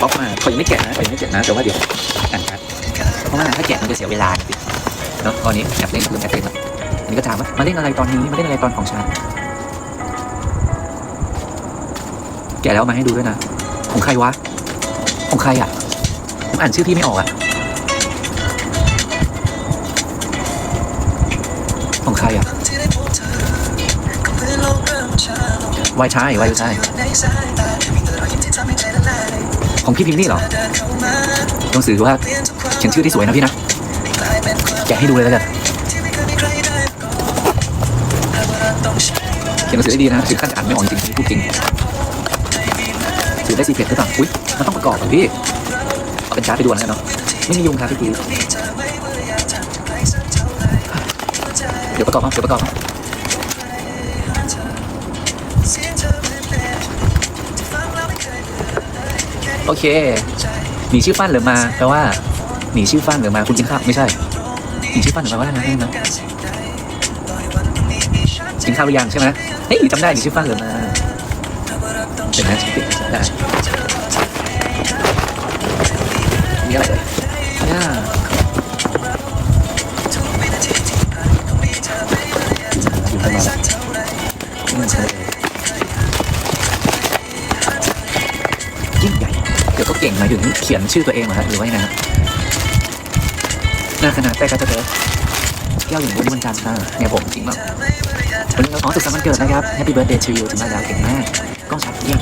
ป๊อปมาเขายังไม่แกะนะเขายังไม่แกะนะแต่ว่าเดี๋ยวอ่านครับเพราะว่าถ้าแกะมันจะเสียเวลาสิเนาะตอนนี้แอบเล่นลืมแอบเล่นแล้วอันนี้ก็ถามว่ามาเล่นอะไรตอนนี้มาเล่นอะไรตอนของฉันแกะแล้วเอามาให้ดูด้วยนะ ของใครวะ ของใครอะผมอ่านชื่อพี่ไม่ออกอะ ของใครอะวายชายวายชาย ของพี่พิมพ์นี่เหรอหนังสือว่าเขียนชื่อที่สวยนะพี่นะแกะให้ดูเลยแล้วกันเขียนหนังสือได้ดีนะถึงขั้นอ่านไม่ออกจริงพูดจริงถือได้ซีเพจหรือเปล่าอุ้ยมันต้องประกอบเหรอพี่เอาเป็นชาร์ไปดูนะเนาะไม่มียุงครับพี่กีเดี๋ยวประกอบครับเดี๋ยวประกอบครับ โอเค หนีชื่อฟันหรือมาแปลว่าหนีชื่อฟันหรือมาคุณกินข้าวไม่ใช่ หนีชื่อฟันหรือมาว่าอะไรนะนะกินข้าวหรือยังใช่ไหมเฮ้ยจำได้หนีชื่อฟันหรือมาเดี๋ยวนะ ขียนชื่อตัวเองเหรอฮะหรือว่ายังไงฮะหน่าขนาดแต่ก็จะเจอแก้วอย่างบุญวันจันทร์ค่ะเนี่ยผมจริงมากวันนี้เราอ๋อสุขสันต์วันเกิดนะครับ Happy Birthday to you ถึงมาแล้วเก่งมากกล้องชัดเยี่ยม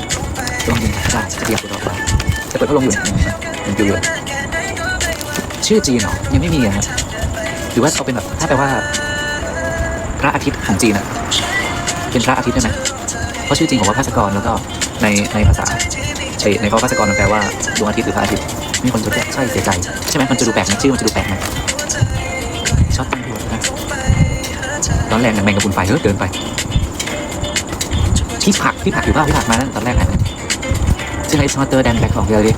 ลองยิงได้จะขยับตัวต่อไปจะเปิดพัดลมอยู่นยังอยู่อยู่ชื่อจีนเหรอยังไม่มีอะครับหรือว่าเอาเป็นแบบถ้าแปลว่า พระอาทิตย์ของจีนอะเป็นพระอาทิตย์ได้ไหมเพราะชื่อจริงของว่าภาสกรแล้วก็ในในภาษา ใช่ในเพราะภาสกรมันแปลว่าดวงอาทิตย์หรือพระอาทิตย์มีคนจะแปลใช่เสียใจใช่ไหมมันจะดูแปลกนะชื่อมันจะดูแปลกนะชอบตั้งหัวนะตอนแรกนี่ยแมงกะพรุนไฟเฮ้ยเดินไปพี่ผักพี่ผักอยู่เปล่าพี่ผักมานั่นตอนแรกหายไปชื่ออะไร smarter than black ของเดียวดิ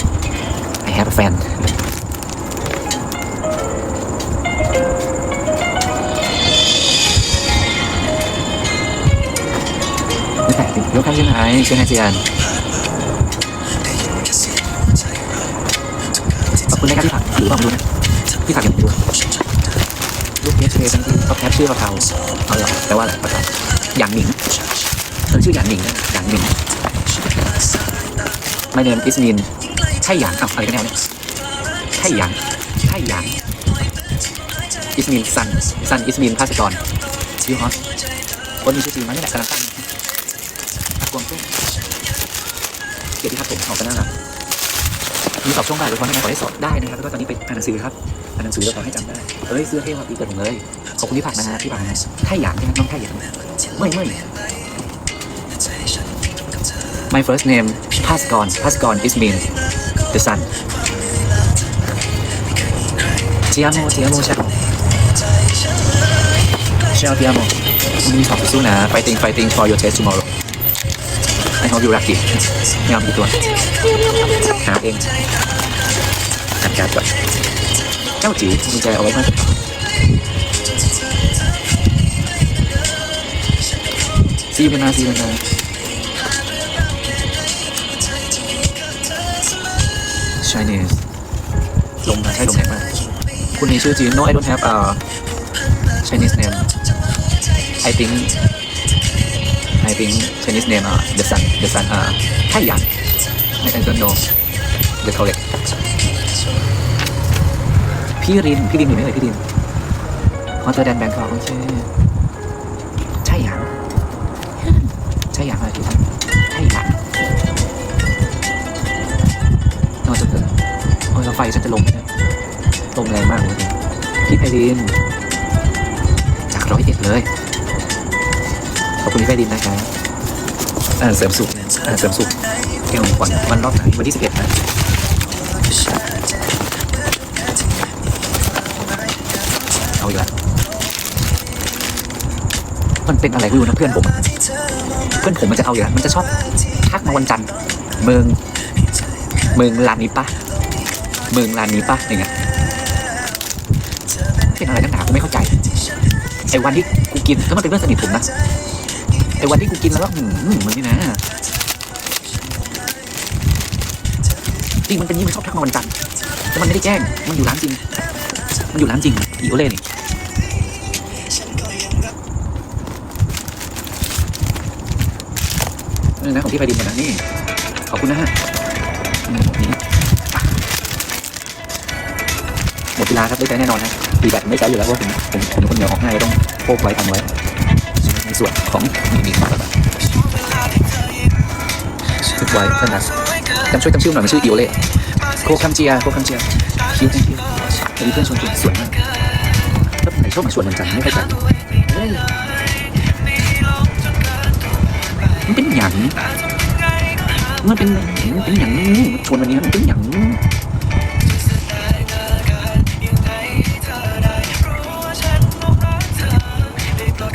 I have a fan ไม่แปลกดิยกข้างชื่อไหนชื่อไหนจีอัน คุณนะครับพี่ผักหรือเปล่าไม่รู้นะพี่ผักยังไม่รู้ลูกเอสเทั้งที่เขาแคปชื่อเราเขาเอาหรอแปลว่าอะไรปะครับหยางหนิงเออชื่อหยางหนิงนะหยางหนิง My name is Min ใช่หยางอ้าวอะไรกันแน่เนี่ยใช่หยางใช่หยาง is Min Sun Sun is Min ภาสกรยูฮอสคนมีชื่อจริงมานี่แหละกำลังตั้งตะกวงตุ้งเกียรติครับผมออกกันน่ารัก มีสอบช่วงบ่ายโดยเฉพาะในงานขอให้สอบได้นะครับแล้วก็ตอนนี้ไปอ่านหนังสือครับอ่านหนังสือแล้วขอให้จำได้เอ้ยเสื้อเท่ครับปีเกิดผมเลยขอบคุณที่ผักนะฮะที่ผักนะฮะไท่หยางใช่ไหมน้องไท่หยางไม่ไม่ My first name พาสกรพาสกร is mean the sun เทียโมเทียโมใช่เชียวเทียโมมีสอบสู้นะ fighting fighting for your test tomorrow I hope you lucky ไม่เอากี่ตัวหาเองจัดการก่อนเจ้าจีกุญแจเอาไว้ข้างซีเป็นนาซีเป็นนาช i นี s e ลงนะใช่ลงแรงมากคุณมีชื่อจีน no I don't have a Chinese name I think I think Chinese name อะ the sun the sun อ่าไทหยาง I don't know the correct พี่รินพี่รินอยู่นี่เลยพี่รินฮอตเตอร์แดนแบงคอกโอเคใช่หยังใช่หยังอะไรทุกท่านใช่หยังนอนจะเกิดโอ้ยแล้วไฟฉันจะลงนี่ยลมแรงมากเลยพี่ไพรินจากร้อยเอ็ดเลย ขอบคุณพี่ไพรินนะครับอ่าเสริมสุขอ่าเสริมสุขแก้ววันวันรอบไหนวันที่สิบเอ็ดนะเอาอีกแล้วมันเป็นอะไรไม่รู้นะเพื่อนผม เพื่อนผมมันจะเอาอีกแล้วมันจะชอบทักมาวันจันทร์เมืองเมืองร้านนี้ปะเมืองร้านนี้ปะอย่างเงี้ยเป็นอะไรนักหนากูไม่เข้าใจไอ้วันที่กูกินก็มันเป็นเพื่อนสนิทผมนะ ไอ้วันที่กูกินแล้วก็หืมมึงนี่นะจริงมันเป็นยี้มันชอบทักมาวันจันทร์แต่มันไม่ได้แจ้งมันอยู่ร้านจริง มันอยู่ร้านจริงอีโอเล่นี่นี่นะของพี่ไปดินนะนี่ขอบคุณนะฮะนี่หมดเวลาครับได้ใช้แน่นอนนะตีแบตไม่ใช้อยู่แล้วเพราะผมผมผมคนเหนียวออกง่ายต้องโพกไว้ทำไว้ ในส่วนของนี่มีมาแล้วฝึกไว้เท่านั้นจำช่วยจำชื่อหน่อยมันชื่ออีโอเล่โคคัมเจียโคคัมเจียคิวแทงคิวมีเพื่อนชวนกินสวยมากแล้วไหนชอบมาชวนวันจันทร์ไม่เข้าใจเฮ้ยมันเป็นหยังมันเป็นมันเป็นหยังชวนวันนี้มันเป็นหยัง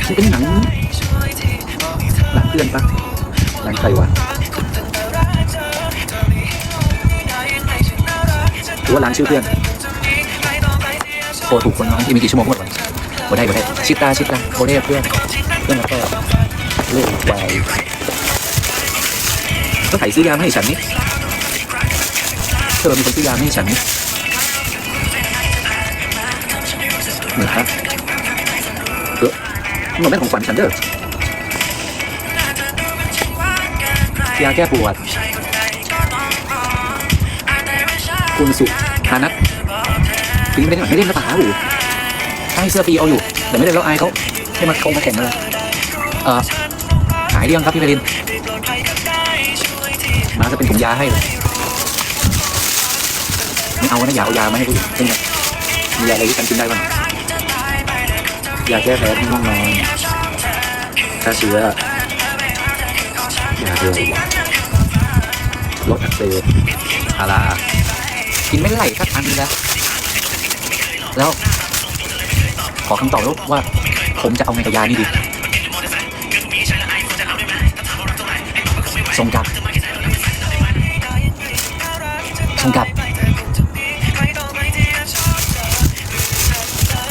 มันเป็นหยัง พื่อนปะหลังใครวะหรือว่าร้านชื่อเพื่อนโทรถูกคนน้องที่มีกี่ชั่วโมงหมดวันบ่ได้บ่ได้ชิตาชิตาโบเร่เพื่อนเพื่อนแล้วก็เลิกวายก็ไถ่ซื้อยามให้ฉันนี่เธอมีคนซื้อยามาให้ฉันนี่เหมือนครับเออมันเป็นของขวัญฉันเด้อ ยาแก้ปวด คุณสุธานัทถึงไม่ได้ไม่เล่นแล้วป่าหูให้เสื้อปีเอาอยู่ แต่ไม่ได้แล้วอายเขาให้มาคงมาแข่งเลยเออหายเรื่องครับพี่เมลิน มาจะเป็นถุงยาให้เลยไม่เอานะอย่าเอายามาให้ผู้หญิงเป็นไงมียาอะไรที่ฉันกินได้บ้างยาแก้แพ้ที่ห้องนอนฆ่าเชื้อ ยาเดือดลดอักเสบพารากินไม่ไหลสักอันแล้ว แล้ว ขอคำตอบล้วว่า ผมจะเอาไงกับยานี่ดีส่งกลับส่งกลับ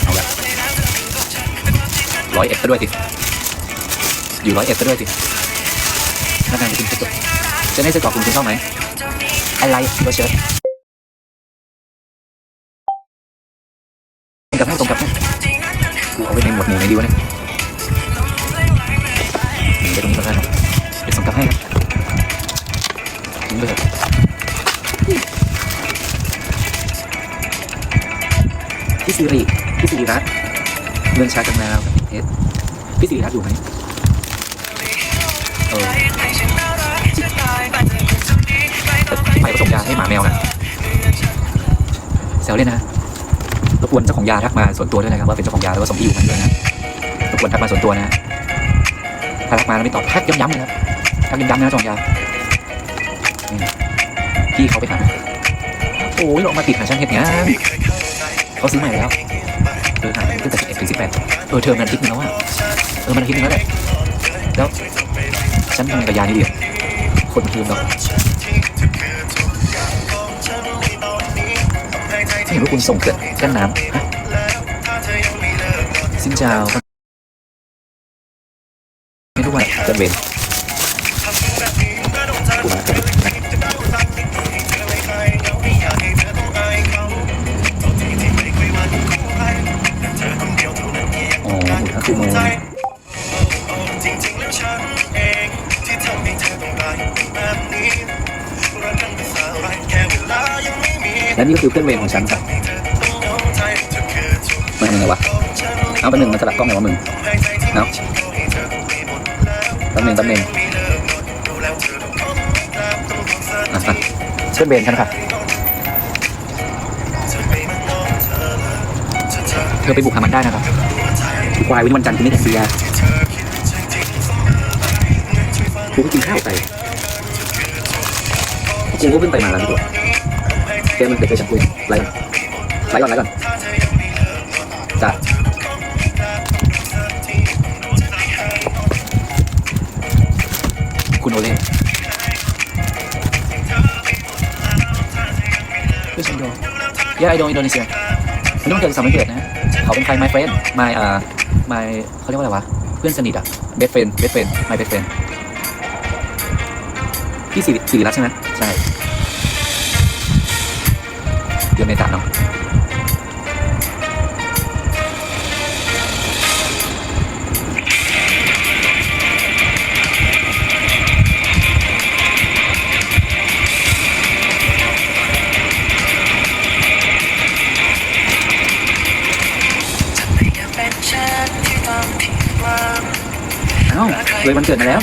เอาละร้อยเอ็ดก็ด้วยสิอยู่ร้อยเอ็ดก็ด้วยสิ ถ้านานจะกินจะจบจะได้เสื้อกรอกคุณคุณชอบไหมอะไรตัวเชิ้ตตรงกับให้ตรงกับให้กูเอาไว้ในหมวดหมู่ไหนดีวะเนี่ยไปตรงนี้ก็ได้นะเดี๋ยวส่งกลับให้ครับทิ้งไปเถอะพี่สิริพี่สิริรัตน์เมืองชาจังนาวเอสพี่สิริรัตน์อยู่ไหม ไปก็ส่งยาให้หมาแมวนะแซวเล่นนะรบกวนเจ้าของยาทักมาส่วนตัวด้วยนะครับว่าเป็นเจ้าของยาแล้วก็ส่งที่อยู่มาด้วยนะรบกวนทักมาส่วนตัวนะถ้าทักมาแล้วไม่ตอบทักย้ำๆเลยครับทักย้ำๆนะเจ้าของยาพี่เขาไปหาโอ้ยลงมาติดหาช่างเห็ดงานเขาซื้อใหม่แล้วเออหาตั้งแต่สิบเอ็ดถึงสิบแปดเออเทอมมันอาทิตย์นึงแล้วอะเออมันอาทิตย์นึงแล้วแหละแล้ว ฉันทำกับยานนี่เดีอะคนมันเนาะไม่เห็นว่าคุณส่งเกิดกั้นน้ำฮะสินเจ้าไม่รู้ว่าเกิดเวรกูมาอ๋อหมุนทักคือโม และนี่ก็คือเพื่อนเวรของฉันครับมันยังไงวะ เอาไปหนึ่งมันสลับกล้องไงวะมึงเนาะแป๊บหนึงแป๊บหนึงอะเพื่อนเวรฉันค่ะเธอไปบุกหามันได้นะครับควายวันวันจันทร์คุณไม่แต่เสียกูกินข้าวไป กูก็เพิ่งไปมาแล้วดีกว่าแกมันเป็ดไปฉันคุยไล่ไล่ก่อนไล่ก่อนจ้ะคุณโอเล่เพื่อฉันโดย่าไอโดนอินโดนีเซียมันต้องเกิดสามวันเกิดนะเขาเป็นใคร my friend my อ่า my เขาเรียกว่าอะไรวะ เพื่อนสนิทอะ best friend best friend my best friend พี่สิริสิริรัตใช่ไหม ใช่เดือนเมษานเนาะเอ้าเลยวันเกิดมาแล้ว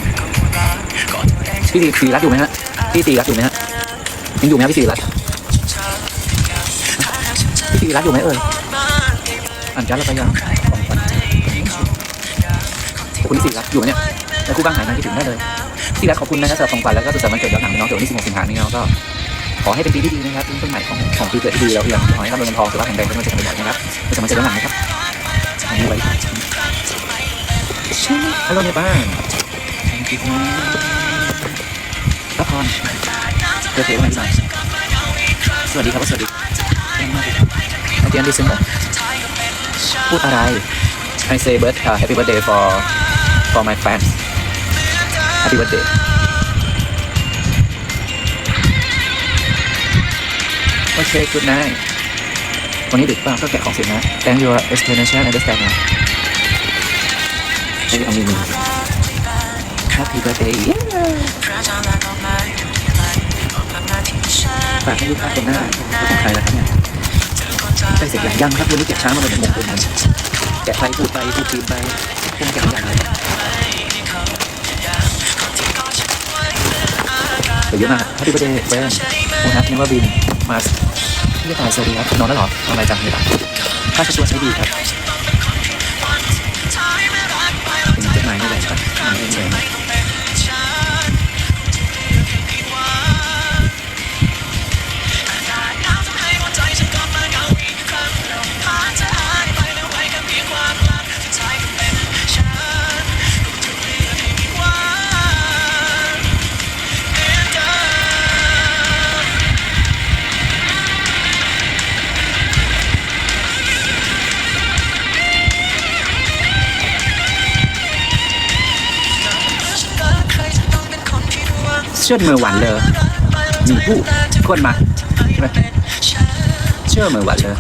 พี่สีสีรัตอยู่ไหมฮะ พี่สีรัตอยู่ไหมฮะยังอยู่ไหมพี่สีรัตพี่สีรัตอยู่ไหมเอ่ยอ่านจ้าแล้วไปยังขอบคุณพี่สีรัตอยู่ไหมเนี่ยแล้วคู่บ้างหายมาคิดถึงได้เลยพี่รัตขอบคุณนะครับสำหรับของขวัญแล้วก็สุดสัปดาห์วันเกิดย้อนหลังน้องเดี๋ยววันที่16สิงหาคมนี้เราก็ขอให้เป็นปีที่ดีนะครับเป็นต้นใหม่ของของปีเกิดที่ดีแล้วยังขอให้ร่ำรวยเงินทองสุขภาพแข็งแรงเป็นวันเกิดกันบ่อยนะครับเป็นสมัยเกิดย้อนหลังนะครับอันนี้ไว้ฮัลโหลในบ้านละครเดี๋ยวเทไว้สวัสดีครับสวัสดีอาจารย์ดิซิมพูดอะไร I say birth uh, happy birthday for for my fans happy birthday โอเค good night วันนี้ดึกเปล่าก็แกะของเสร็จนะ thank your explanation understand นะใช้เอามีมือ happy birthday ฝากให้ลูกค้าตรงหน้าของใครนะครับเนี่ยใกล้เสร็จอย่างยังครับวันนี้เก็บช้ามาเลยหนึ่งโมงครึ่งแกะไปพูดไปพูดปีนไปคงแกะอย่างไรเยอะมาก Happy birthday เฟรนโอนัทนิวบินมาพี่ตายสวัสดีครับนอนแล้วหรอทำอะไรจังเลยล่ะค่าชัวร์ใช้ดีครับเป็นต้นไม้ไม่แรงครับไม่แรงเชื่อ เมื่อวันเลยมีผู้คนมาเชื่อเมื่อวันเลย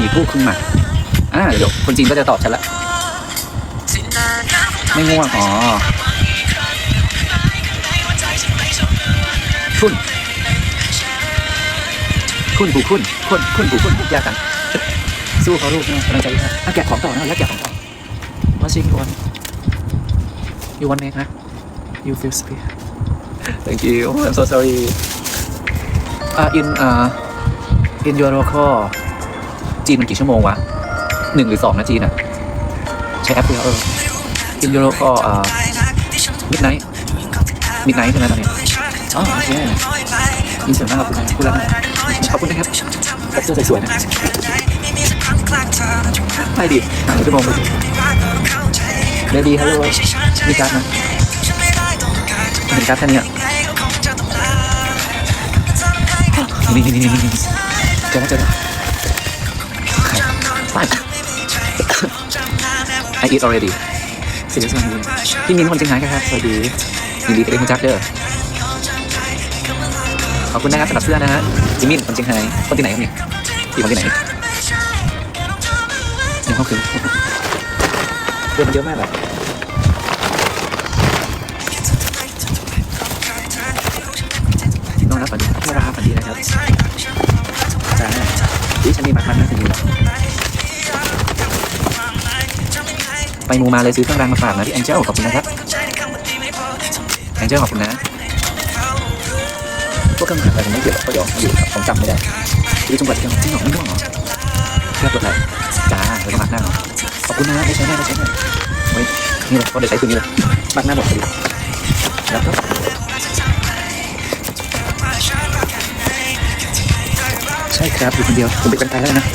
มีผู้ขึ้นมาอ่าเดี๋ยวคนจีนก็จะตอบฉันละไม่ง่วงอ๋อคุณคุณผู้คุณคุณคุณผู้คุณยากกันสู้เขาลูกนะกำลังใจครับอะแกะของต่อนะแล้วแกะของต่อว่าชิควัน you want make นะ you feel speak Thank you. I'm so sorry. Uh, in uh, in your local จีนมันกี่ชั่วโมงวะหนึ่งหรือสองนะจีนอะใช้แอปเดียวเออ in your local อ่า midnight midnight ใช่ไหมตอนนี้อ๋อโอเคยินเสียงมากขอบคุณนะคุณรักนะขอบคุณนะครับขอบเสื้อสวยๆนะไปดิหนึ่งชั่วโมงเรดีฮัลโหลมีการนะเห็ นการ์ดแค่นี้อะนี่นี่นี่นี่นี่เจอแล้วเจอแล้วใครไป I eat already สิริสวัสดีพี่มินคนเชียงรายครับสวัสดียินดีที่ได้รู้จักเด้อขอบคุณนะครับสำหรับเสื้อนะฮะจิมมินคนเชียงรายคนที่ไหนครับเนี่ยที่คนที่ไหนยังเข้าคืนเรื่อมันเยอะมากแบบ มูมาเลยซื้อเครื่องรางมาฝากนะพี่แองเจิลขอบคุณนะครับแองเจิลขอบคุณนะพวกเครื่องรางอะไรผมไม่เกี่ยวก็ยอมอยู่ผมจำไม่ได้ดูจังหวัดจังหวัดจริงหรอไม่รู้เหรอเรียกกดไลค์จ้าเลยต้องมักหน้าหรอขอบคุณนะได้ใช้ได้ได้ใช้ได้เฮ้ยนี่เลยก็ได้ใช้คืนนี้เลยมักหน้าหมดพอดีแล้วก็ใช่ครับอยู่คนเดียวผมเป็นกันตายแล้วนะ